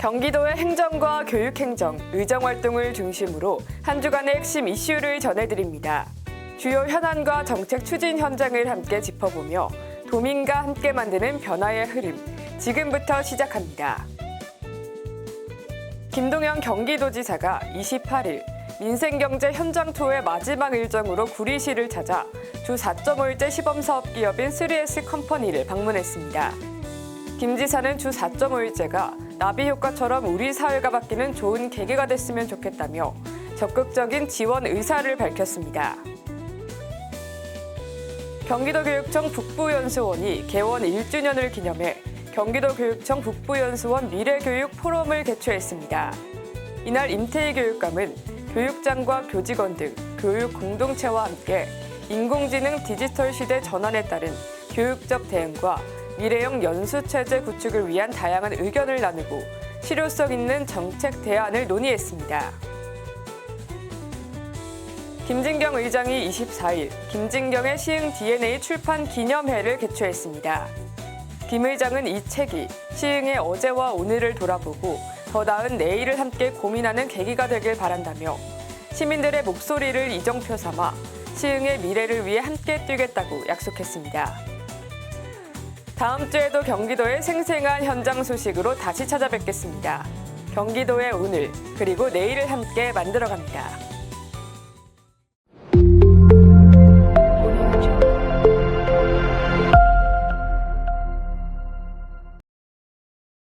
경기도의 행정과 교육행정, 의정활동을 중심으로 한 주간의 핵심 이슈를 전해드립니다. 주요 현안과 정책 추진 현장을 함께 짚어보며 도민과 함께 만드는 변화의 흐름, 지금부터 시작합니다. 김동연 경기도지사가 28일 민생경제 현장 투어의 마지막 일정으로 구리시를 찾아 주 4.5일째 시범사업 기업인 3S 컴퍼니를 방문했습니다. 김 지사는 주 4.5일째가 나비 효과처럼 우리 사회가 바뀌는 좋은 계기가 됐으면 좋겠다며 적극적인 지원 의사를 밝혔습니다. 경기도교육청 북부연수원이 개원 1주년을 기념해 경기도교육청 북부연수원 미래교육 포럼을 개최했습니다. 이날 임태희 교육감은 교육장과 교직원 등 교육 공동체와 함께 인공지능 디지털 시대 전환에 따른 교육적 대응과 미래형 연수 체제 구축을 위한 다양한 의견을 나누고 실효성 있는 정책 대안을 논의했습니다. 김진경 의장이 24일 김진경의 시흥 DNA 출판 기념회를 개최했습니다. 김 의장은 이 책이 시흥의 어제와 오늘을 돌아보고 더 나은 내일을 함께 고민하는 계기가 되길 바란다며 시민들의 목소리를 이정표 삼아 시흥의 미래를 위해 함께 뛰겠다고 약속했습니다. 다음 주에도 경기도의 생생한 현장 소식으로 다시 찾아뵙겠습니다. 경기도의 오늘 그리고 내일을 함께 만들어갑니다.